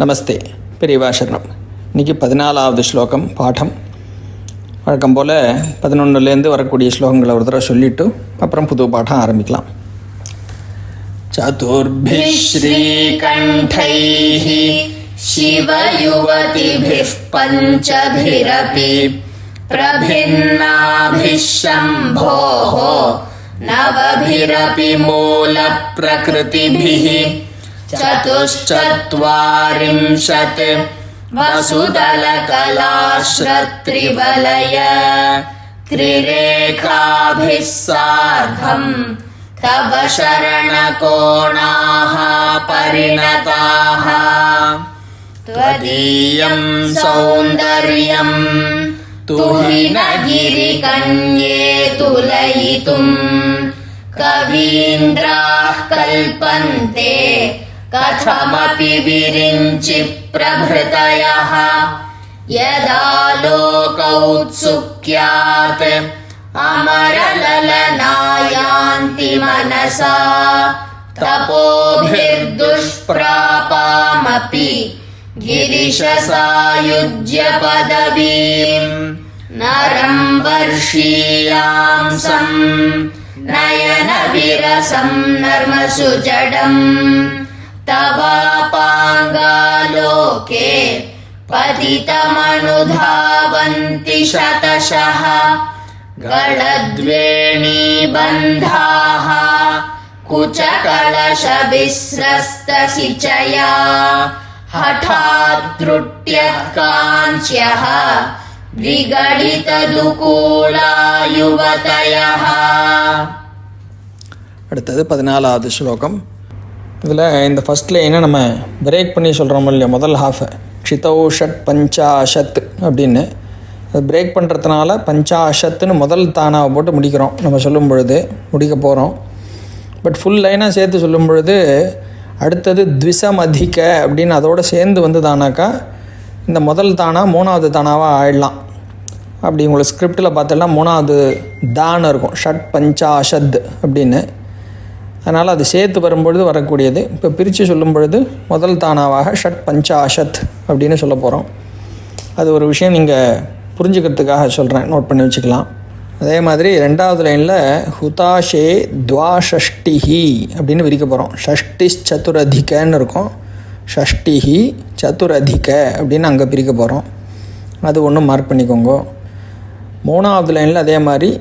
நமஸ்தே பெரியவா சரணம் இன்றைக்கி பதினாலாவது ஸ்லோகம் பாடம் வழக்கம் போல் பதினொன்றுலேருந்து வரக்கூடிய ஸ்லோகங்களை ஒரு தடவை சொல்லிவிட்டு அப்புறம் புது பாடம் ஆரம்பிக்கலாம் சதுர்பிः श्रीकण्ठैः शिवयुवतिभिः पञ्चभिरपि प्रभिन्नाभिः शम्भोः नवभिरपि मूलप्रकृतिभिः चतुश्चत्वारिंशत् वसुदलकलाश्रत्रिवलय त्रिरेखाभिः सार्धम् तव शरणकोणाः परिणताः त्वदीयं सौन्दर्यम् तुहिनगिरिकन्ये तुलयितुम्। कवीन्द्राः कल्पन्ते कथमपि विरिञ्चि प्रभृतयः यदा लोकौत्सुक्यात् अमरललनायान्ति मनसा। तपोभिर्दुष्प्रापामपि गिरिशसायुज्यपदवीम् नरम् वर्षीयांसम् नयनविरसम् नर्मसु जडम्। तवापाङ्गालोके पतितमनुधावन्ति शतशः गळद्वेणीबन्धाः कुचकलशविस्रस्तसिचया हठाद्रुट्यत्काञ्च्यः विगडितदुकूला युवतयः அடுத்தது பதினாலாவது ஸ்லோகம் இதில் இந்த ஃபஸ்ட் லைனை நம்ம பிரேக் பண்ணி சொல்கிறோம் இல்லையா முதல் ஹாஃபை க்ஷிதௌ ஷட் பஞ்சாஷத் அப்படின்னு. அது பிரேக் பண்ணுறதுனால பஞ்சாஷத்துன்னு முதல் தானாவை போட்டு முடிக்கிறோம். நம்ம சொல்லும் பொழுது முடிக்க போகிறோம் பட் ஃபுல் லைனாக சேர்த்து சொல்லும் பொழுது அடுத்தது த்விசம் அதிக அப்படின்னு அதோடு சேர்ந்து வந்து தானாக்கா இந்த முதல் தானா மூணாவது தானாவாக ஆயிடலாம். அப்படி உங்களுக்கு ஸ்கிரிப்டில் பார்த்தோன்னா மூணாவது தான் இருக்கும். ஷட் பஞ்சாஷத் அப்படின்னு. அதனால் அது சேர்த்து வரும்பொழுது வரக்கூடியது. இப்போ பிரித்து சொல்லும் பொழுது முதல் தானாவாக ஷட் பஞ்சாஷத் அப்படின்னு சொல்ல போகிறோம் அது ஒரு விஷயம் நீங்கள் புரிஞ்சுக்கிறதுக்காக சொல்கிறேன் நோட் பண்ணி வச்சுக்கலாம். அதே மாதிரி ரெண்டாவது லைனில் ஹுதாஷே துவாஷஷ்டிஹி அப்படின்னு விரிக்க போகிறோம் ஷஷ்டி சதுரதிகன்னு இருக்கும். ஷஷ்டிஹி சதுரதிக அப்படின்னு அங்கே பிரிக்க போகிறோம் அது ஒன்று மார்க் பண்ணிக்கோங்க. மூணாவது லைனில் அதே மாதிரி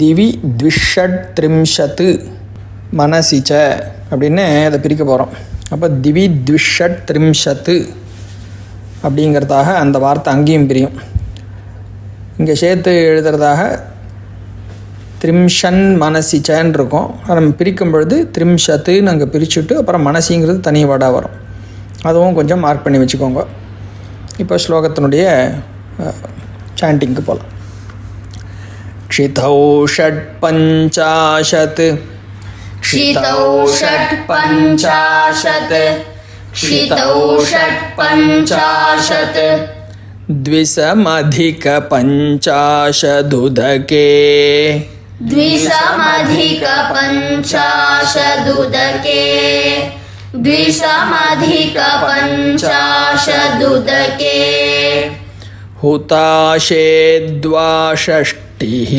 திவி த்விஷட் த்ரிம்ஷத்து மனசிச்ச அப்படின்னு அதை பிரிக்க போகிறோம் அப்போ திவி த்விஷட் த்ரிம்ஷத்து அப்படிங்கிறதாக அந்த வார்த்தை அங்கேயும் பிரியும் இங்கே சேர்த்து எழுதுறதாக த்ரிம்ஷன் மனசிச்சன்னு இருக்கும் அதை நம்ம பிரிக்கும் பொழுது த்ரிம்ஷத்துன்னு அங்கே பிரிச்சுட்டு அப்புறம் மனசிங்கிறது தனி வடாக வரும் அதுவும் கொஞ்சம் மார்க் பண்ணி வச்சுக்கோங்க இப்போ ஸ்லோகத்தினுடைய சாண்டிங்க்கு போகலாம் क्षितौ षट्पञ्चाशत् क्षितौ षट्पञ्चाशत् क्षितौ षट्पञ्चाशत् द्विसमधिकपञ्चाशदुदके। द्विसमधिकपञ्चाशदुदके। द्विसमधिकपञ्चाशदुदके। हुताशे द्वाषष्टिः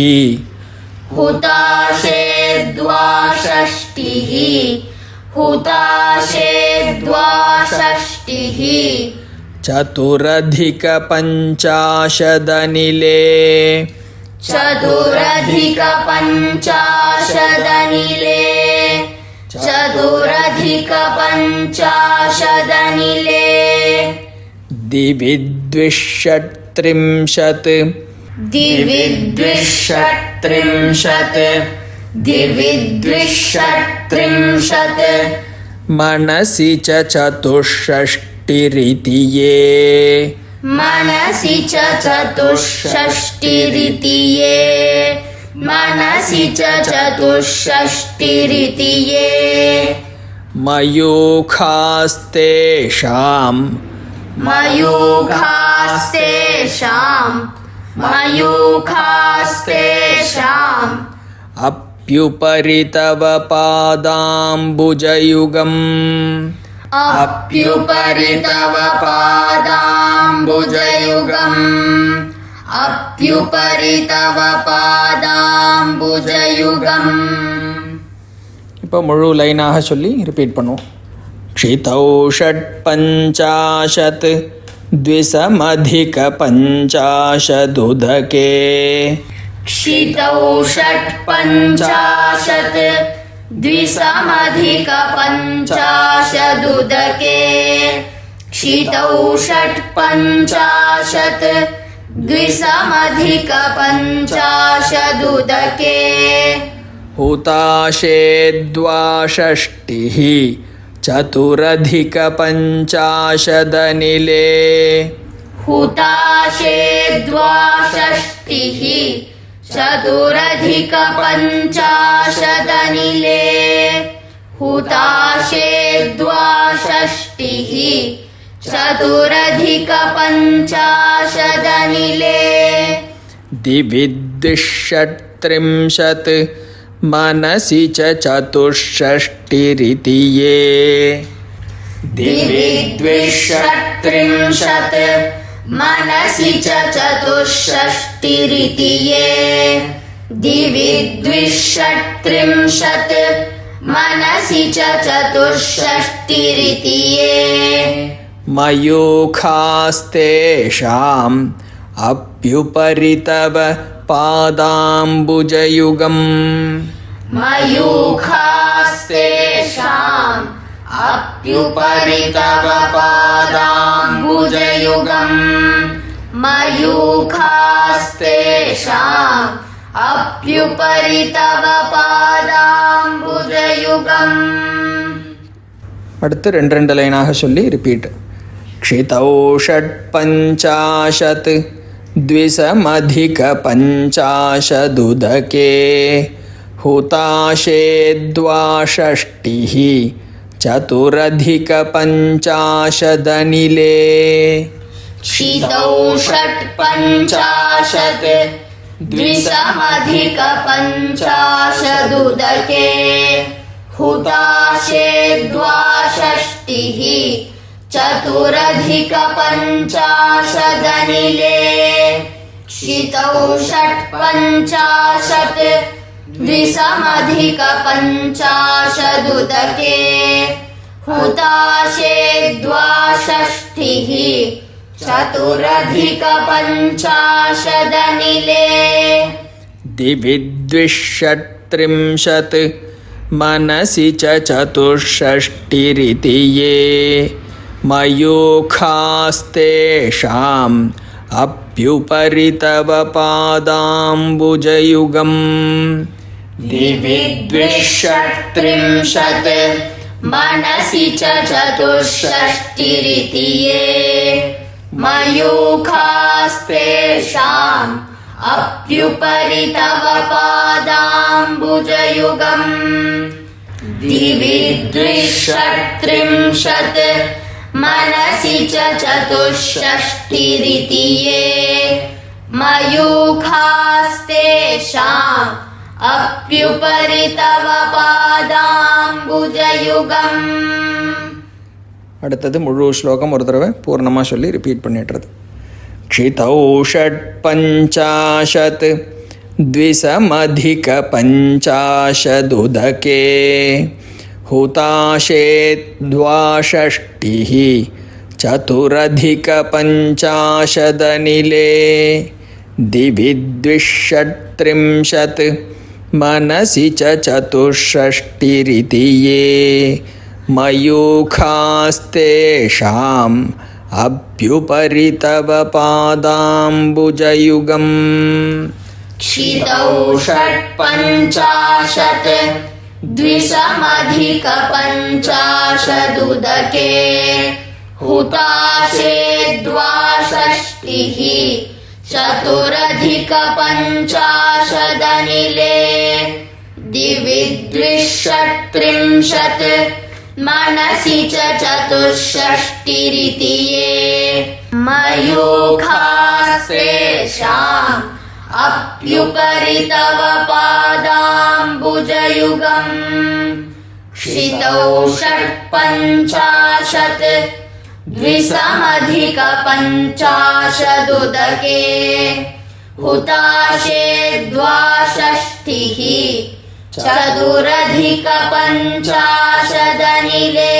हुताशे द्वाषष्टिः हुताशे द्वाषष्टिः चतुरधिकपञ्चाशदनिले। चतुरधिकपञ्चाशदनिले। चतुरधिकपञ्चाशदनिले। दिवि द्विषट्त्रिंशत् दिवि द्विषट्त्रिंशत् दिवि द्विषट्त्रिंशत् मनसि च चतुष्षष्टिरिति ये मनसि च चतुष्षष्टिरिति ये मनसि च चतुष्षष्टिरिति ये मयूखास्तेषां मयूखास्तेषाम् मयूखास्तेषाम् अप्युपरि तव पादाम्बुजयुगम् अप्युपरि तव पादाम्बुजयुगम् अप्युपरि तव पादाम्बुजयुगम् இப்போ முழு லைனாக சொல்லி ரிப்பீட் பண்ணுவோம் க்ஷிதௌ ஷட் द्विसमधिकपञ्चाशदुदके। क्षितौ षट् पञ्चाशत् द्विसमधिक क्षितौ षट् पञ्चाशत् द्विसमधिक पञ्चाशदुदके द्वाषष्टिः चतुरधिकपञ्चाशदनिले। हुताशे द्वाषष्टिः चतुरधिकपञ्चाशदनिले। हुताशे द्वाषष्टिः चतुरधिकपञ्चाशदनिले। दिवि द्विषट्त्रिंशत् मनसि च चतुष्षष्टिरिति ये दिवि द्विषट्त्रिंशत् मनसि च चतुष्षष्टिरिति ये दिवि द्विषट्त्रिंशत् मनसि च चतुष्षष्टिरिति ये मयूखास्तेषाम् अप्युपरि तव पादाम्बुजयुगम् मयूखास्तेषाम् अप्युपरितपपादाम्बुजयुगम् मयूखास्तेषाम् अप्युपरितपपादाम्बुजयुगम् അടുത്ത രണ്ട് രണ്ട് ലൈനാഹ ചൊല്ലി റിപ്പീറ്റ് ക്ഷിതൗഷട് പഞ്ചാശത് ദ്വിസമധിക പഞ്ചാശതുദകേ हुताशे द्वाषष्टिः चतुरधिकपञ्चाशदनिले। क्षितौ षट् पञ्चाशत् द्विसमधिकपञ्चाशदुदके हुताशे द्वाषष्टिः चतुरधिकपञ्चाशदनिले। क्षितौ षट् पञ्चाशत् द्विसमधिकपञ्चाशदुदके हुताशे द्वाषष्टिः चतुरधिकपञ्चाशदनिले। दिवि द्विषट्त्रिंशत् मनसि च चतुष्षष्टिरिति ये मयूखास्तेषाम् अप्युपरि तव पादाम्बुजयुगम् दिवि द्विषट्त्रिंशत् मनसि च चतुष्षष्टिरिति ये मयूखास्तेषाम् अप्युपरि तव पादाम्बुजयुगम्। दिवि द्विषट्त्रिंशत् मनसि च चतुष्षष्टिरिति ये मयूखास्तेषाम् अप्युपरि तव पादाम्बुजयुगम् அடுத்தது முழு ஸ்லோகம் ஒரு தடவை பூர்ணமாக சொல்லி ரிப்பீட் பண்ணிடுறது க்ஷிதௌ ஷட் பஞ்சாஷத் द्विसमधिक पञ्चाशदुदके हुताशे द्वाषष्टिः चतुरधिकपञ्चाशदनिले दिवि द्विषट्त्रिंशत् मनसि च चतुष्षष्टिरिति ये मयूखास्तेषाम् अप्युपरि तव पादाम्बुजयुगम् क्षितौ षट्पञ्चाशत् द्विसमधिकपञ्चाशदुदके हुताशे द्वाषष्टिः चतुरधिकपञ्चाशदनिले दिवि द्विषट्त्रिंशत् मनसि च चतुष्षष्टिरिति ये मयूखास्तेषाम् अप्युपरि तव पादाम्बुजयुगम् क्षितौ षट्पञ्चाशत् द्विसमधिकपञ्चाशदुदके। हुताशे द्वाषष्टिः चतुरधिकपञ्चाशदनिले।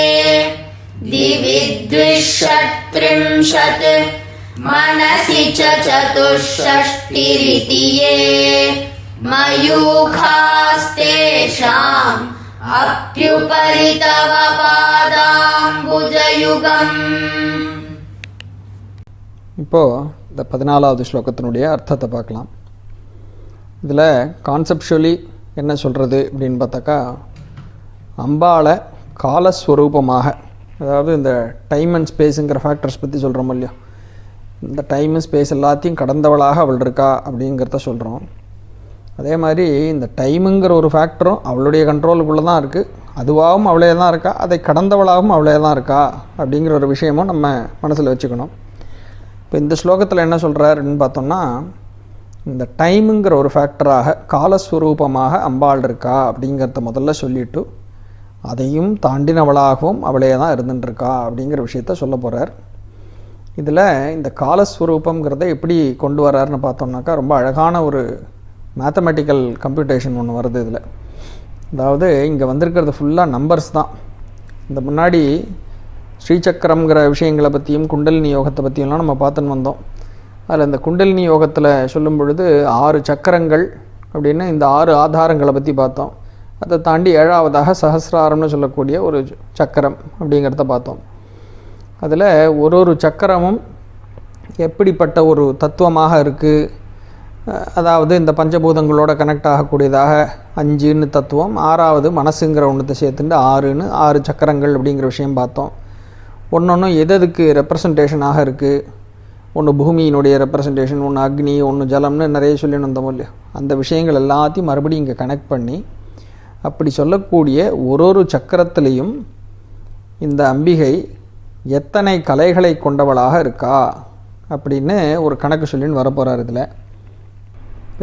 दिवि द्विषट्त्रिंशत् मनसि च चतुष्षष्टिरिति ये मयूखास्तेषाम् अप्युपरि तव पादाम्बुजयुगम् இப்போது இந்த பதினாலாவது ஸ்லோகத்தினுடைய அர்த்தத்தை பார்க்கலாம் இதில் கான்செப்ஷுவலி என்ன சொல்கிறது அப்படின்னு பார்த்தாக்கா அம்பாளை காலஸ்வரூபமாக அதாவது இந்த டைம் அண்ட் ஸ்பேஸுங்கிற ஃபேக்டர்ஸ் பற்றி சொல்கிறோம் இல்லையோ இந்த டைம் ஸ்பேஸ் எல்லாத்தையும் கடந்தவளாக அவள் இருக்கா அப்படிங்கிறத சொல்கிறோம் அதே மாதிரி இந்த டைமுங்கிற ஒரு ஃபேக்டரும் அவளுடைய கண்ட்ரோலுக்குள்ளே தான் இருக்குது அதுவாகவும் அவளே தான் இருக்கா? அதை கடந்தவளாகவும் அவளே தான் இருக்கா? அப்படிங்கிற ஒரு விஷயமும் நம்ம மனசில் வச்சுக்கணும். இப்போ இந்த ஸ்லோகத்தில் என்ன சொல்கிறாருன்னு பார்த்தோம்னா இந்த டைமுங்கிற ஒரு ஃபேக்டராக காலஸ்வரூபமாக அம்பாள் இருக்கா? அப்படிங்கிறத முதல்ல சொல்லிவிட்டு அதையும் தாண்டினவளாகவும் அவளே தான் இருந்துட்டுருக்கா? அப்படிங்கிற விஷயத்த சொல்ல போகிறார் இதில் இந்த காலஸ்வரூபங்கிறத எப்படி கொண்டு வர்றாருன்னு பார்த்தோம்னாக்கா ரொம்ப அழகான ஒரு மேத்தமெட்டிக்கல் கம்ப்யூட்டேஷன் ஒன்று வருது இதில். அதாவது இங்கே வந்திருக்கிறது ஃபுல்லாக நம்பர்ஸ் தான். இந்த முன்னாடி ஸ்ரீசக்கரம்ங்கிற விஷயங்களை பற்றியும் குண்டலினி யோகத்தை பற்றியெல்லாம் நம்ம பார்த்துன்னு வந்தோம். அதில் இந்த குண்டலினி யோகத்தில் சொல்லும் பொழுது ஆறு சக்கரங்கள் அப்படின்னு இந்த ஆறு ஆதாரங்களை பற்றி பார்த்தோம். அதை தாண்டி ஏழாவதாக சஹசிராரம்னு சொல்லக்கூடிய ஒரு சக்கரம் அப்படிங்கிறத பார்த்தோம். அதில் ஒரு ஒரு சக்கரமும் எப்படிப்பட்ட ஒரு தத்துவமாக இருக்குது அதாவது இந்த பஞ்சபூதங்களோட கனெக்ட் ஆகக்கூடியதாக அஞ்சுன்னு தத்துவம் ஆறாவது மனசுங்கிற ஒன்றத்தை சேர்த்துட்டு ஆறுன்னு ஆறு சக்கரங்கள் அப்படிங்கிற விஷயம் பார்த்தோம். ஒன்று ஒன்று எது எதுக்கு ரெப்ரசன்டேஷனாக இருக்குது ஒன்று பூமியினுடைய ரெப்ரசன்டேஷன் ஒன்று அக்னி ஒன்று ஜலம்னு நிறைய சொல்லின்னு வந்தோம் இல்லையா? அந்த விஷயங்கள் எல்லாத்தையும் மறுபடியும் இங்கே கனெக்ட் பண்ணி அப்படி சொல்லக்கூடிய ஒரு ஒரு சக்கரத்திலையும் இந்த அம்பிகை எத்தனை கலைகளை கொண்டவளாக இருக்கா? அப்படின்னு ஒரு கணக்கு சொல்லின்னு வரப்போகிறார் இதில்.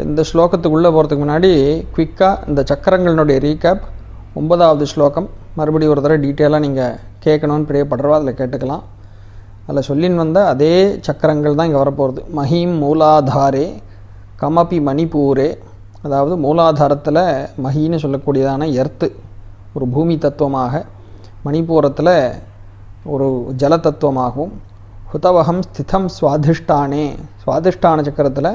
இந்த ஸ்லோகத்துக்குள்ளே போகிறதுக்கு முன்னாடி குயிக்காக இந்த சக்கரங்களினுடைய ரீகேப் ஒன்பதாவது ஸ்லோகம். மறுபடியும் ஒரு தடவை டீட்டெயிலாக நீங்கள் கேட்கணும்னு பிரியப்படுறவா அதில் கேட்டுக்கலாம். அதில் சொல்லின்னு வந்த அதே சக்கரங்கள் தான் இங்கே வரப்போகிறது மஹீம் மூலாதாரே கமபி மணிப்பூரே. அதாவது மூலாதாரத்தில் மஹின்னு சொல்லக்கூடியதான எர்த்து ஒரு பூமி தத்துவமாக. மணிப்பூரத்தில் ஒரு ஜல தத்துவமாகவும் ஹுதவகம் ஸ்திதம் சுவாதிஷ்டானே. சுவாதிஷ்டான சக்கரத்தில்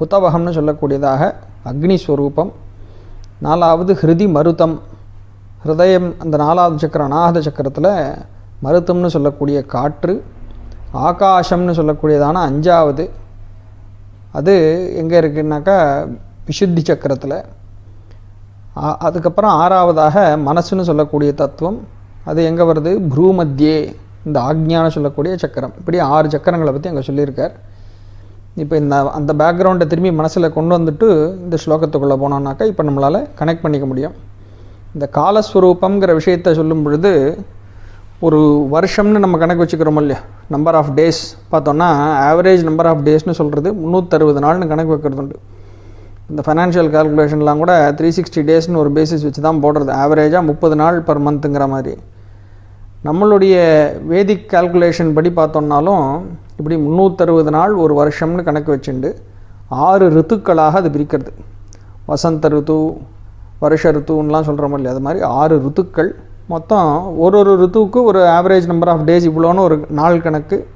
ஹுதவகம்னு சொல்லக்கூடியதாக அக்னி ஸ்வரூபம். நாலாவது ஹிருதி மருதம். ஹிருதயம் அந்த நாலாவது சக்கரம் அநாகத சக்கரத்தில் மருத்தம்னு சொல்லக்கூடிய காற்று ஆகாசம்னு சொல்லக்கூடியதான அஞ்சாவது. அது எங்கே இருக்குன்னாக்கா விசுத்தி சக்கரத்தில். அதுக்கப்புறம் ஆறாவதாக மனசுன்னு சொல்லக்கூடிய தத்துவம். அது எங்கே வருது? ப்ரூமத்தியே இந்த ஆக்ஞான்னு சொல்லக்கூடிய சக்கரம். இப்படி ஆறு சக்கரங்களை பற்றி அங்கே சொல்லியிருக்கார். இப்போ இந்த அந்த பேக்ரவுண்டை திரும்பி மனசில் கொண்டு வந்துட்டு இந்த ஸ்லோகத்துக்குள்ளே போனோம்னாக்கா இப்போ நம்மளால் கனெக்ட் பண்ணிக்க முடியும். இந்த காலஸ்வரூபம்ங்கிற விஷயத்தை சொல்லும் பொழுது ஒரு வருஷம்னு நம்ம கணக்கு வச்சுக்கிறோம் இல்லையா? நம்பர் ஆஃப் டேஸ் பார்த்தோன்னா ஆவரேஜ் நம்பர் ஆஃப் டேஸ்னு சொல்கிறது முந்நூற்றறுபது நாள்னு கணக்கு வைக்கிறது உண்டு இந்த ஃபைனான்ஷியல் கால்குலேஷன்லாம் கூட த்ரீ சிக்ஸ்டி டேஸ்னு ஒரு பேசிஸ் வச்சு தான் போடுறது. ஆவரேஜாக முப்பது நாள் பர் மந்த்துங்கிற மாதிரி. நம்மளுடைய வேதிக் கால்குலேஷன் படி பார்த்தோம்னாலும் இப்படி முந்நூற்றறுபது நாள் ஒரு வருஷம்னு கணக்கு வச்சுண்டு ஆறு ரித்துக்களாக அது பிரிக்கிறது. வசந்த ரித்து வருஷ ரித்துன்னெலாம் சொல்கிறோம் இல்லையா? அது மாதிரி ஆறு ரித்துக்கள். மொத்தம் ஒரு ஒரு ரித்துவுக்கு ஒரு ஆவரேஜ் நம்பர் ஆஃப் டேஸ் இவ்வளோன்னு ஒரு நாள் கணக்கு.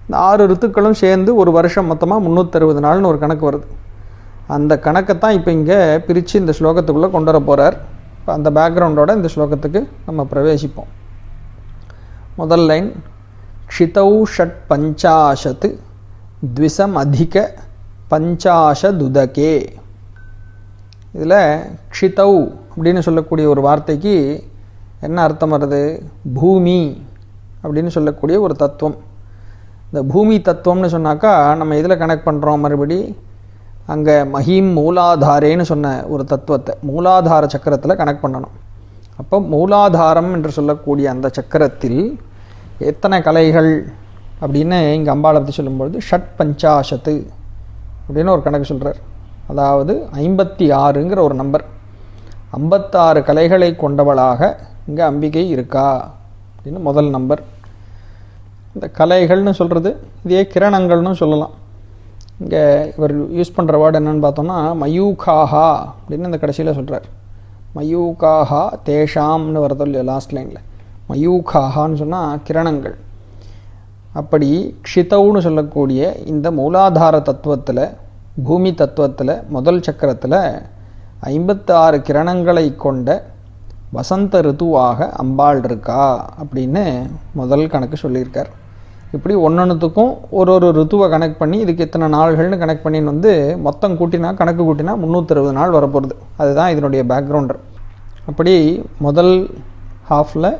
இந்த ஆறு ரித்துக்களும் சேர்ந்து ஒரு வருஷம் மொத்தமாக முந்நூற்றறுபது நாள்னு ஒரு கணக்கு வருது. அந்த கணக்கை தான் இப்போ இங்கே பிரித்து இந்த ஸ்லோகத்துக்குள்ளே கொண்டு வர போகிறார் இப்போ அந்த பேக்ரவுண்டோட இந்த ஸ்லோகத்துக்கு நம்ம பிரவேசிப்போம். முதல் லைன் க்ஷிதௌ ஷட் பஞ்சாஷத்து த்விசம் அதிக பஞ்சாஷதுதகே. இதில் க்ஷிதௌ அப்படின்னு சொல்லக்கூடிய ஒரு வார்த்தைக்கு என்ன அர்த்தம் வருது? பூமி அப்படின்னு சொல்லக்கூடிய ஒரு தத்துவம். இந்த பூமி தத்துவம்னு சொன்னாக்கா நம்ம இதில் கனெக்ட் பண்ணுறோம் மறுபடி அங்கே மஹீம் மூலாதாரேன்னு சொன்ன ஒரு தத்துவத்தை மூலாதார சக்கரத்தில் கனெக்ட் பண்ணணும். அப்போ மூலாதாரம் என்று சொல்லக்கூடிய அந்த சக்கரத்தில் எத்தனை கலைகள் அப்படின்னு இங்கே அம்பாளை பற்றி சொல்லும்பொழுது ஷட் பஞ்சாஷத்து அப்படின்னு ஒரு கணக்கு சொல்கிறார் அதாவது ஐம்பத்தி ஆறுங்கிற ஒரு நம்பர். ஐம்பத்தாறு கலைகளை கொண்டவளாக இங்கே அம்பிகை இருக்கா அப்படின்னு முதல் நம்பர். இந்த கலைகள்னு சொல்கிறது இதே கிரணங்கள்னு சொல்லலாம். இங்கே இவர் யூஸ் பண்ணுற வேர்டு என்னன்னு பார்த்தோம்னா மயூகாஹா அப்படின்னு இந்த கடைசியில் சொல்கிறார் மயூகாஹா தேஷாம்னு வரதோ இல்லையா லாஸ்ட் லைனில் மயூகாஹான்னு சொன்னால் கிரணங்கள். அப்படி க்ஷிதவுன்னு சொல்லக்கூடிய இந்த மூலாதார தத்துவத்தில் பூமி தத்துவத்தில் முதல் சக்கரத்தில் ஐம்பத்தாறு கிரணங்களை கொண்ட வசந்த ரித்துவாக அம்பாள் இருக்கா அப்படின்னு முதல் கணக்கு சொல்லியிருக்கார். இப்படி ஒன்றொன்றுத்துக்கும் ஒரு ஒரு ரித்துவை கனெக்ட் பண்ணி இதுக்கு இத்தனை நாள்கள்னு கனெக்ட் பண்ணின்னு வந்து மொத்தம் கூட்டினா கணக்கு கூட்டினா முந்நூற்றறுபது நாள் வரப்போகுது அதுதான் இதனுடைய பேக்ரவுண்டர் அப்படி முதல் ஹாஃபில்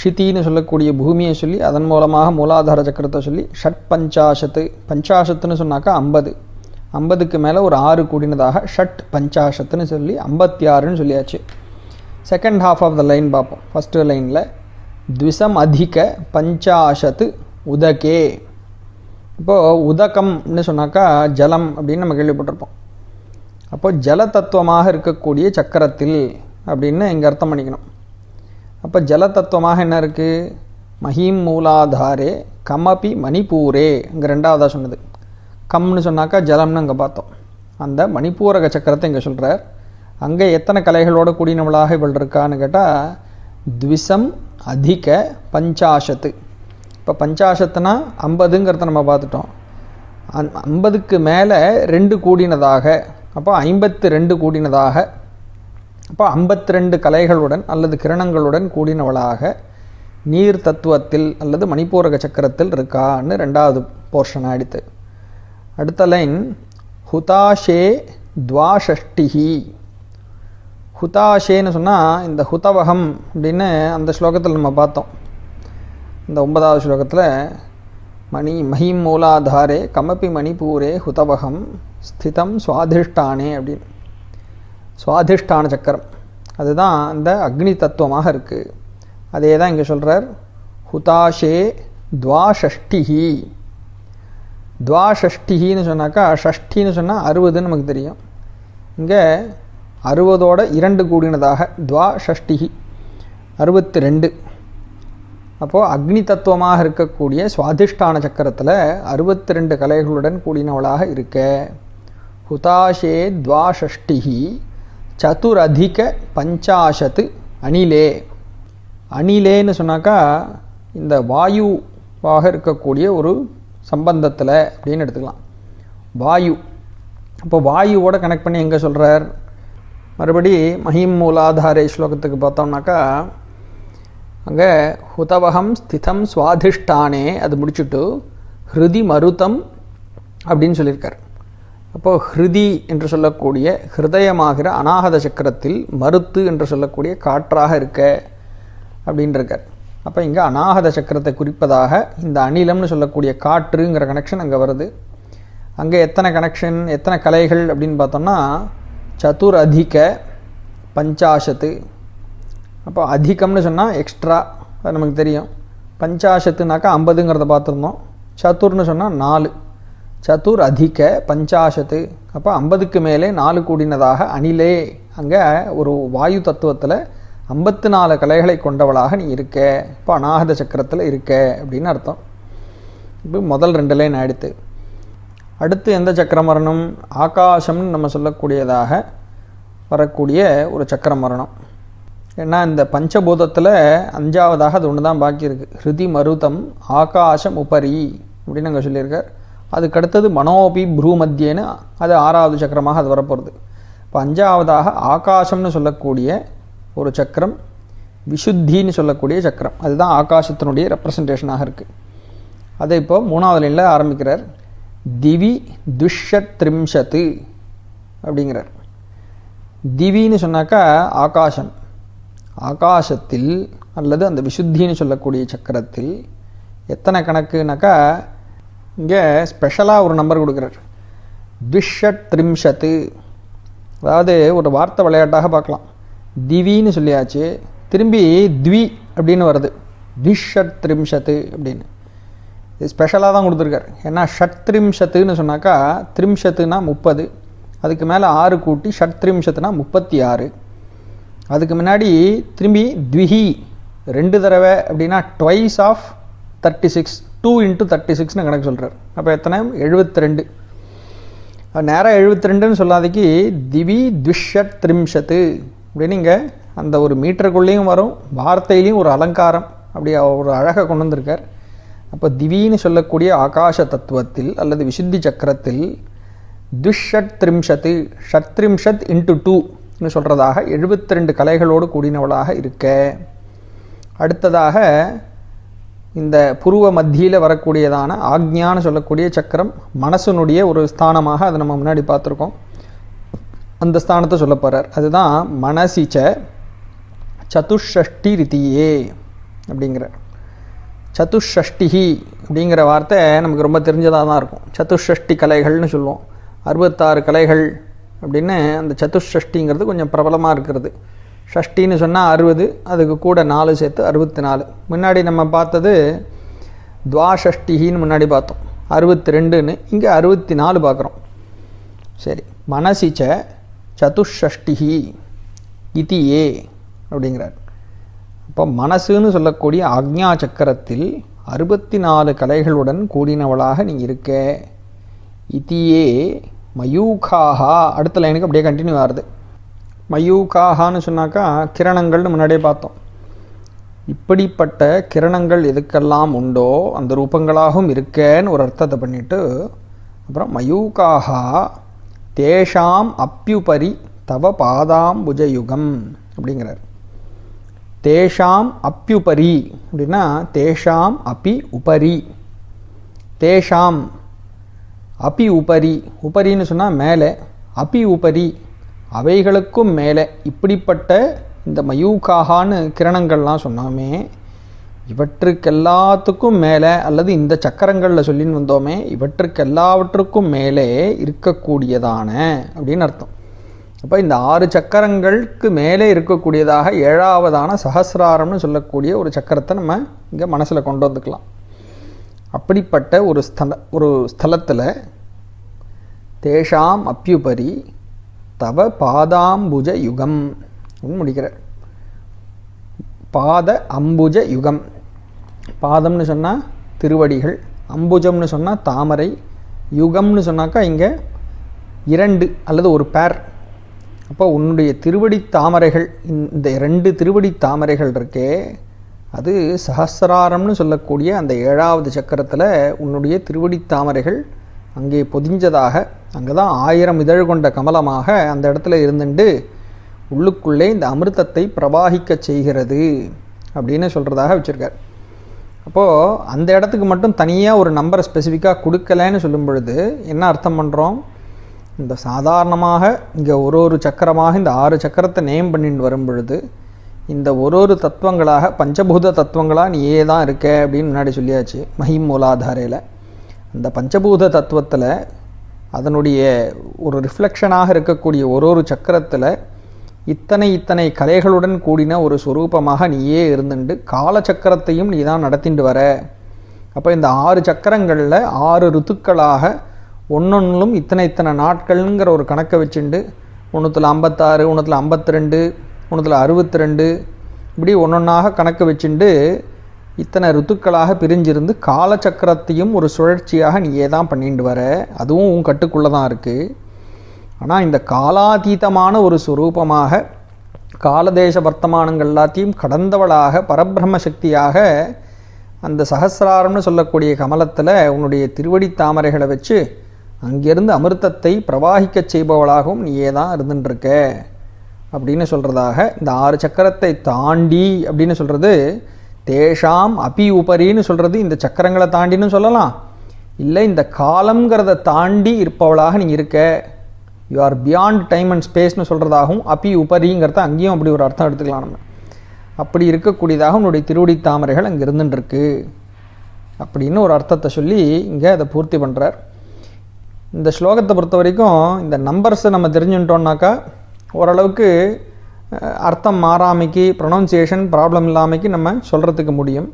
க்ஷித்தின்னு சொல்லக்கூடிய பூமியை சொல்லி அதன் மூலமாக மூலாதார சக்கரத்தை சொல்லி ஷட் பஞ்சாஷத்து. பஞ்சாஷத்துன்னு சொன்னாக்கா ஐம்பது. ஐம்பதுக்கு மேலே ஒரு ஆறு கூடினதாக ஷட் பஞ்சாஷத்துன்னு சொல்லி ஐம்பத்தி ஆறுன்னு சொல்லியாச்சு. Second half of the line பார்ப்போம். ஃபஸ்ட்டு லைனில் த்விசமதிக பஞ்சாஷத்து உதகே. இப்போது உதகம்னு சொன்னாக்கா ஜலம் அப்படின்னு நம்ம கேள்விப்பட்டிருப்போம். அப்போது ஜல தத்துவமாக இருக்கக்கூடிய சக்கரத்தில் அப்படின்னு இங்கே அர்த்தம் பண்ணிக்கணும். அப்போ ஜல தத்துவமாக என்ன இருக்குது மஹீம் மூலாதாரே கமபி மணிப்பூரே இங்கே ரெண்டாவதாக சொன்னது. கம்னு சொன்னாக்கா ஜலம்னு அங்கே பார்த்தோம். அந்த மணிப்பூரக சக்கரத்தை இங்கே சொல்கிறார் அங்கே எத்தனை கலைகளோட கூடினவளாக இவள் இருக்கான்னு கேட்டால் த்விசம் அதிக பஞ்சாஷத்து இப்போ பஞ்சாஷத்துனா ஐம்பதுங்கிறத நம்ம பார்த்துட்டோம். அந் ஐம்பதுக்கு மேலே ரெண்டு கூடினதாக அப்போ ஐம்பத்து ரெண்டு கூடினதாக அப்போ ஐம்பத்தி ரெண்டு கலைகளுடன் அல்லது கிரணங்களுடன் கூடினவளாக நீர் தத்துவத்தில் அல்லது மணிப்பூரக சக்கரத்தில் இருக்கான்னு ரெண்டாவது போர்ஷன் ஆயிடுத்து அடுத்த லைன் ஹுதாஷே துவாஷஷ்டிஹி. ஹுதாஷேன்னு சொன்னால் இந்த ஹுதவகம் அப்படின்னு அந்த ஸ்லோகத்தில் நம்ம பார்த்தோம். இந்த ஒன்பதாவது ஸ்லோகத்தில் மணி மஹிம் மூலாதாரே கமபி மணிப்பூரே ஹுதவகம் ஸ்திதம் சுவாதிஷ்டானே அப்படின்னு. சுவாதிஷ்டான சக்கரம். அதுதான் அந்த அக்னி தத்துவமாக இருக்குது அதே தான் இங்கே சொல்கிறார் ஹுதாஷே துவாஷஷ்டிஹி. துவாஷஷ்டிஹின்னு சொன்னாக்கா ஷஷ்டின்னு சொன்னால் அறுபதுன்னு நமக்கு தெரியும். இங்கே அறுபதோட இரண்டு கூடினதாக துவா ஷஷ்டிகி அறுபத்தி ரெண்டு அப்போது அக்னி தத்துவமாக இருக்கக்கூடிய சுவாதிஷ்டான சக்கரத்தில் அறுபத்தி ரெண்டு கலைகளுடன் கூடினவளாக இருக்க. ஹுதாஷே துவாஷஷ்டிஹி சதுரதிக பஞ்சாஷத்து அணிலே. அணிலேன்னு சொன்னாக்கா இந்த வாயுவாக இருக்கக்கூடிய ஒரு சம்பந்தத்தில் அப்படின்னு எடுத்துக்கலாம். வாயு. அப்போ வாயுவோட கனெக்ட் பண்ணி எங்கே சொல்கிறார் மறுபடி மஹிம் மூலாதாரே ஸ்லோகத்துக்கு பார்த்தோம்னாக்கா அங்கே ஹுதவகம் ஸ்திதம் சுவாதிஷ்டானே அது முடிச்சுட்டு ஹிருதி மருதம் அப்படின்னு சொல்லியிருக்கார். அப்போது ஹிருதி என்று சொல்லக்கூடிய ஹிருதயமாகிற அநாகத சக்கரத்தில் மருத்து என்று சொல்லக்கூடிய காற்றாக இருக்க அப்படின்றிருக்கார். அப்போ இங்கே அநாகத சக்கரத்தை குறிப்பதாக இந்த அணிலம்னு சொல்லக்கூடிய காற்றுங்கிற கனெக்ஷன் அங்கே வருது. அங்கே எத்தனை கனெக்ஷன் எத்தனை கலைகள் அப்படின்னு பார்த்தோம்னா சதுர் அதிக பஞ்சாஷத்து அப்போ அதிகம்னு சொன்னால் எக்ஸ்ட்ரா அது நமக்கு தெரியும். பஞ்சாஷத்துனாக்கா ஐம்பதுங்கிறத பார்த்துருந்தோம். சதுர்னு சொன்னால் நாலு. சதுர் அதிக பஞ்சாஷத்து அப்போ ஐம்பதுக்கு மேலே நாலு கூடினதாக அணிலே. அங்கே ஒரு வாயு தத்துவத்தில் ஐம்பத்து நாலு கலைகளை கொண்டவளாக நீ இருக்க. இப்போ அநாகத சக்கரத்தில் இருக்க அப்படின்னு அர்த்தம். இப்போ முதல் ரெண்டு லைன் ஆயிடுத்து. அடுத்து எந்த சக்கரம் வரணும் ஆகாசம்னு நம்ம சொல்லக்கூடியதாக வரக்கூடிய ஒரு சக்கரம் வரணும் ஏன்னா இந்த பஞ்சபூதத்தில் அஞ்சாவதாக அது ஒன்று தான் பாக்கி இருக்குது ஹிருதி மருதம் ஆகாசம் உபரி அப்படின்னு அங்கே சொல்லியிருக்கார். அதுக்கு அடுத்தது மனோபி ப்ரூமத்தியன்னு அது ஆறாவது சக்கரமாக அது வரப்போகிறது இப்போ அஞ்சாவதாக ஆகாசம்னு சொல்லக்கூடிய ஒரு சக்கரம் விசுத்தின்னு சொல்லக்கூடிய சக்கரம். அதுதான் ஆகாசத்தினுடைய ரெப்ரசன்டேஷனாக இருக்குது அதை இப்போ மூணாவது லைனில் ஆரம்பிக்கிறார். திவி துஷ்ஷத்ரிம்ஷத்து அப்படிங்கிறார். திவின்னு சொன்னாக்கா ஆகாசம். ஆகாசத்தில் அல்லது அந்த விசுத்தின்னு சொல்லக்கூடிய சக்கரத்தில் எத்தனை கணக்குனாக்கா இங்கே ஸ்பெஷலாக ஒரு நம்பர் கொடுக்குறார். துஷட் த்ரிம்ஷத்து அதாவது ஒரு வார்த்தை விளையாட்டாக பார்க்கலாம். திவின்னு சொல்லியாச்சு. திரும்பி த்வி அப்படின்னு வருது. திஷட் த்ரிம்ஷத்து அப்படின்னு. இது ஸ்பெஷலாக தான் கொடுத்துருக்காரு. ஏன்னா ஷட் த்ரிம்ஷத்துன்னு சொன்னாக்கா த்ரிம்ஷத்துனா முப்பது. அதுக்கு மேலே ஆறு கூட்டி ஷட் த்ரிம்ஷத்துனா முப்பத்தி ஆறு அதுக்கு முன்னாடி திரும்பி த்விஹி ரெண்டு தடவை அப்படின்னா twice of thirty six two into thirty சிக்ஸ்னு கணக்கு சொல்கிறார் அப்போ எத்தனை? எழுபத்தி ரெண்டு நேராக எழுபத்தி ரெண்டுன்னு சொல்லாதக்கு திவி த்விஷத் திரிம்ஷத்து. அப்படின்னு இங்கே அந்த ஒரு மீட்டருக்குள்ளேயும் வரும் வார்த்தையிலையும் ஒரு அலங்காரம் அப்படி ஒரு அழகை கொண்டு வந்திருக்கார். அப்போ திவின்னு சொல்லக்கூடிய ஆகாச தத்துவத்தில் அல்லது விசுத்தி சக்கரத்தில் துஷட் திரிம்ஷத்து ஷத்ரிம்ஷத் இன்ட்டு டூன்னு சொல்கிறதாக எழுபத்தி ரெண்டு கலைகளோடு கூடினவளாக இருக்க. அடுத்ததாக இந்த புருவ மத்தியில் வரக்கூடியதான ஆக்ஞான்னு சொல்லக்கூடிய சக்கரம் மனசனுடைய ஒரு ஸ்தானமாக அதை நம்ம முன்னாடி பார்த்துருக்கோம். அந்த ஸ்தானத்தை சொல்ல போகிறார் அதுதான் மனசிச்ச சதுஷ்டி ரித்தியே அப்படிங்கிற சதுஷ்டிஹி அப்படிங்கிற வார்த்தை நமக்கு ரொம்ப தெரிஞ்சதாக தான் இருக்கும். சதுஷ்ஷஷ்டி கலைகள்னு சொல்லுவோம். அறுபத்தாறு கலைகள் அப்படின்னு அந்த சதுஷ்டிங்கிறது கொஞ்சம் பிரபலமாக இருக்கிறது. ஷஷ்டின்னு சொன்னால் அறுபது அதுக்கு கூட நாலு சேர்த்து அறுபத்தி நாலு முன்னாடி நம்ம பார்த்தது துவாஷஷ்டின்னு முன்னாடி பார்த்தோம். அறுபத்தி ரெண்டுன்னு இங்கே அறுபத்தி நாலு பார்க்குறோம். சரி மனசிச்ச சதுஷ்டிஹி இதியே ஏ அப்படிங்கிறார். அப்போ மனசுன்னு சொல்லக்கூடிய ஆக்ஞா சக்கரத்தில் அறுபத்தி நாலு கலைகளுடன் கூடினவளாக நீ இருக்க. இத்தியே மயூகாஹா. அடுத்த லைனுக்கு அப்படியே கண்டினியூ ஆகுது மயூகாஹான்னு சொன்னாக்கா கிரணங்கள்னு முன்னாடியே பார்த்தோம். இப்படிப்பட்ட கிரணங்கள் எதுக்கெல்லாம் உண்டோ அந்த ரூபங்களாகவும் இருக்கேன்னு ஒரு அர்த்தத்தை பண்ணிட்டு அப்புறம் மயூகாஹா தேஷாம் அப்யுபரி தவ பாதாம்புஜயுகம் அப்படிங்கிறார். தேஷாம் அப்யுபரி. அப்படின்னா தேஷாம் அபி உபரி. தேஷாம் அபி உபரி. உபரின்னு சொன்னால் மேலே அபி உபரி. அவைகளுக்கும் மேலே இப்படிப்பட்ட இந்த மயூகாகான்னு கிரணங்கள்லாம் சொன்னோமே இவற்றுக்கெல்லாத்துக்கும் மேலே அல்லது இந்த சக்கரங்களில் சொல்லின்னு வந்தோமே இவற்றுக்கெல்லாவற்றுக்கும் மேலே இருக்கக்கூடியதான அப்படின்னு அர்த்தம். அப்போ இந்த ஆறு சக்கரங்களுக்கு மேலே இருக்கக்கூடியதாக ஏழாவதான சஹசிராரம்னு சொல்லக்கூடிய ஒரு சக்கரத்தை நம்ம இங்கே மனசில் கொண்டு வந்துக்கலாம். அப்படிப்பட்ட ஒரு ஸ்தல ஒரு ஸ்தலத்தில் தேஷாம் அப்யுபரி தவ பாதாம்புஜ யுகம் முடிக்கிற முடிக்கிறார். பாத அம்புஜ யுகம். பாதம்னு சொன்னால் திருவடிகள் அம்புஜம்னு சொன்னால் தாமரை யுகம்னு சொன்னாக்கா இங்கே இரண்டு அல்லது ஒரு பேர் அப்போ உன்னுடைய திருவடி தாமரைகள் இந்த ரெண்டு திருவடி தாமரைகள் இருக்கே அது சஹசிராரம்னு சொல்லக்கூடிய அந்த ஏழாவது சக்கரத்தில் உன்னுடைய திருவடி தாமரைகள் அங்கே பொதிஞ்சதாக அங்கே தான் ஆயிரம் இதழ் கொண்ட கமலமாக அந்த இடத்துல இருந்துட்டு உள்ளுக்குள்ளே இந்த அமிர்தத்தை பிரவாகிக்க செய்கிறது அப்படின்னு சொல்கிறதாக வச்சுருக்கார். அப்போது அந்த இடத்துக்கு மட்டும் தனியாக ஒரு நம்பரை ஸ்பெசிஃபிக்காக கொடுக்கலன்னு சொல்லும் பொழுது என்ன அர்த்தம் பண்ணுறோம் இந்த சாதாரணமாக இங்கே ஒரு ஒரு சக்கரமாக இந்த ஆறு சக்கரத்தை நேம் பண்ணிட்டு வரும் பொழுது இந்த ஒரு ஒரு தத்துவங்களாக பஞ்சபூத தத்துவங்களாக நீயே தான் இருக்க அப்படின்னு முன்னாடி சொல்லியாச்சு மஹிம் மூலாதாரையில். அந்த பஞ்சபூத தத்துவத்தில் அதனுடைய ஒரு ரிஃப்ளெக்ஷனாக இருக்கக்கூடிய ஒரு ஒரு சக்கரத்தில் இத்தனை இத்தனை கலைகளுடன் கூடின ஒரு சுரூபமாக நீயே இருந்துண்டு காலச்சக்கரத்தையும் நீ தான் நடத்திட்டு வர. அப்போ இந்த ஆறு சக்கரங்களில் ஆறு ருத்துக்களாக ஒன்னொன்னும் இத்தனை இத்தனை நாட்கள்ங்கிற ஒரு கணக்கை வச்சுண்டு ஒன்றுத்தில் ஐம்பத்தாறு ஒன்றுத்தில் ஐம்பத்தி ரெண்டு ஒன்றுத்தில் அறுபத்தி ரெண்டு இப்படி ஒன்றொன்றாக கணக்கு வச்சுண்டு இத்தனை ருத்துக்களாக பிரிஞ்சிருந்து காலச்சக்கரத்தையும் ஒரு சுழற்சியாக நீயே தான் பண்ணிட்டு வர அதுவும் உன் கட்டுக்குள்ளே தான் இருக்குது ஆனால் இந்த காலாதீதமான ஒரு சுரூபமாக காலதேச வர்த்தமானங்கள் எல்லாத்தையும் கடந்தவளாக பரபிரம்ம சக்தியாக அந்த சகசிராரம்னு சொல்லக்கூடிய கமலத்தில் உன்னுடைய திருவடி தாமரைகளை வச்சு அங்கிருந்து அமிர்தத்தை பிரவாகிக்கச் செய்பவளாகவும் நீயே தான் இருந்துட்டுருக்க அப்படின்னு சொல்கிறதாக இந்த ஆறு சக்கரத்தை தாண்டி அப்படின்னு சொல்கிறது தேஷாம் அபி உபரின்னு சொல்கிறது இந்த சக்கரங்களை தாண்டின்னு சொல்லலாம். இல்லை இந்த காலங்கிறத தாண்டி இருப்பவளாக நீ இருக்க. You are beyond time and ஸ்பேஸ்னு சொல்கிறதாகவும் அப்பி உபரிங்கிறத அங்கேயும் அப்படி ஒரு அர்த்தம் எடுத்துக்கலாம் நம்ம. அப்படி இருக்கக்கூடியதாக உன்னுடைய திருவடி தாமரைகள் அங்கே இருந்துட்டுருக்கு அப்படின்னு ஒரு அர்த்தத்தை சொல்லி இங்கே அதை பூர்த்தி பண்ணுறார் இந்த ஸ்லோகத்தை பொறுத்த வரைக்கும் இந்த நம்பர்ஸை நம்ம தெரிஞ்சுட்டோம்னாக்கா ஓரளவுக்கு அர்த்தம் மாறாமைக்கு ப்ரொனவுன்சியேஷன் ப்ராப்ளம் இல்லாமைக்கு நம்ம சொல்கிறதுக்கு முடியும்.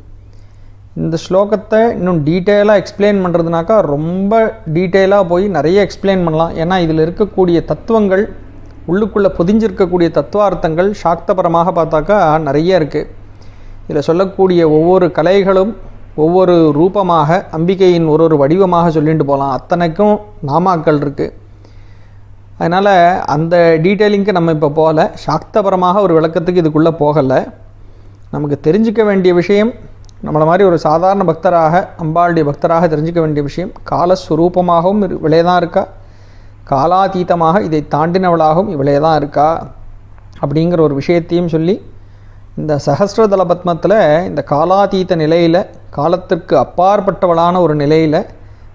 இந்த ஸ்லோகத்தை இன்னும் டீட்டெயிலாக எக்ஸ்பிளைன் பண்ணுறதுனாக்கா ரொம்ப டீட்டெயிலாக போய் நிறைய எக்ஸ்பிளைன் பண்ணலாம். ஏன்னா இதில் இருக்கக்கூடிய தத்துவங்கள் உள்ளுக்குள்ளே பொதிஞ்சிருக்கக்கூடிய தத்துவார்த்தங்கள் சாக்தபரமாக பார்த்தாக்கா நிறைய இருக்குது இதில் சொல்லக்கூடிய ஒவ்வொரு கலைகளும் ஒவ்வொரு ரூபமாக அம்பிகையின் ஒரு ஒரு வடிவமாக சொல்லிட்டு போகலாம் அத்தனைக்கும் நாமாக்கள் இருக்குது அதனால் அந்த டீட்டெயிலிங்க்கு நம்ம இப்போ போகல. சாக்தபரமாக ஒரு விளக்கத்துக்கு இதுக்குள்ளே போகலை. நமக்கு தெரிஞ்சுக்க வேண்டிய விஷயம் நம்மளை மாதிரி ஒரு சாதாரண பக்தராக அம்பாளுடைய பக்தராக தெரிஞ்சுக்க வேண்டிய விஷயம் காலஸ்வரூபமாகவும் இரு- இவளே தான் இருக்கா? காலாதீதமாக இதை தாண்டினவளாகவும் இவளே தான் இருக்கா? அப்படிங்கிற ஒரு விஷயத்தையும் சொல்லி இந்த சஹஸ்ரதல பத்மத்தில் இந்த காலாதீத நிலையில் காலத்திற்கு அப்பாற்பட்டவளான ஒரு நிலையில்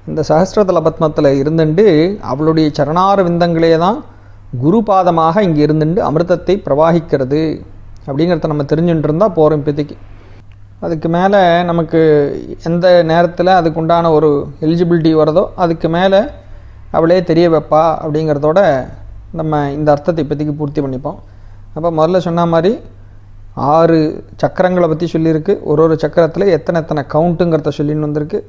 இந்த சஹஸ்ரதல பத்மத்தில் இருந்துண்டு அவளுடைய சரணார விந்தங்களே தான் குருபாதமாக இங்கே இருந்துண்டு அமிர்தத்தை பிரவாகிக்கிறது அப்படிங்கிறத நம்ம தெரிஞ்சுட்டு இருந்தால் போகிறோம் இப்போதைக்கு. அதுக்கு மேலே நமக்கு எந்த நேரத்தில் அதுக்குண்டான ஒரு எலிஜிபிலிட்டி வருதோ அதுக்கு மேலே அவளே தெரிய வைப்பா அப்படிங்கிறதோட நம்ம இந்த அர்த்தத்தை இப்போதைக்கு பூர்த்தி பண்ணிப்போம். அப்போ முதல்ல சொன்ன மாதிரி ஆறு சக்கரங்களை பற்றி சொல்லியிருக்கு. ஒரு ஒரு சக்கரத்தில் எத்தனை எத்தனை கவுண்ட்டுங்கிறத சொல்லின்னு வந்திருக்கு.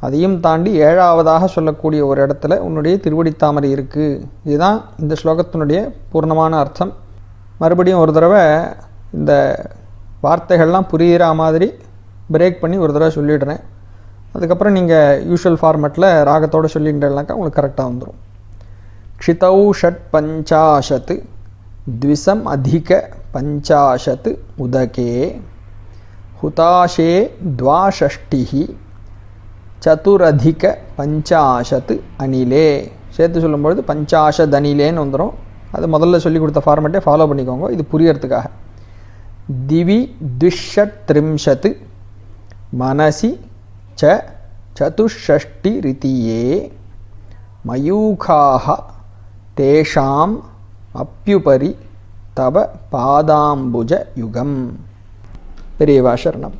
அதையும் தாண்டி ஏழாவதாக சொல்லக்கூடிய ஒரு இடத்துல உன்னுடைய திருவடித்தாமரை இருக்குது இதுதான் இந்த ஸ்லோகத்தினுடைய பூர்ணமான அர்த்தம். மறுபடியும் ஒரு தடவை இந்த வார்த்தைகள்லாம் புரிகிற மாதிரி பிரேக் பண்ணி ஒரு தடவை சொல்லிடுறேன். அதுக்கப்புறம் நீங்கள் யூஷுவல் ஃபார்மேட்டில் ராகத்தோடு சொல்லிட்டுனாக்கா உங்களுக்கு கரெக்டாக வந்துடும் க்ஷிதௌ ஷட் பஞ்சாஷத்து த்விசம் அதிக पञ्चाशत् उदके हुताशे द्वाषष्टिः சதுரதிக பஞ்சாஷத் அணிலே சேர்த்து சொல்லும்பொழுது பஞ்சாஷத் அணிலேன்னு வந்துடும் அது முதல்ல சொல்லி கொடுத்த ஃபார்மேட்டே ஃபாலோ பண்ணிக்கோங்க இது புரியறதுக்காக திவி துஷத்ரிம்ஷத் மனசி ச சதுஷ்ஷஷ்டி ரிதியே மயூகாः தேஷாம் அப்யுபரி தவ பாதாம்புஜ யுகம். பெரியவா சரணம்.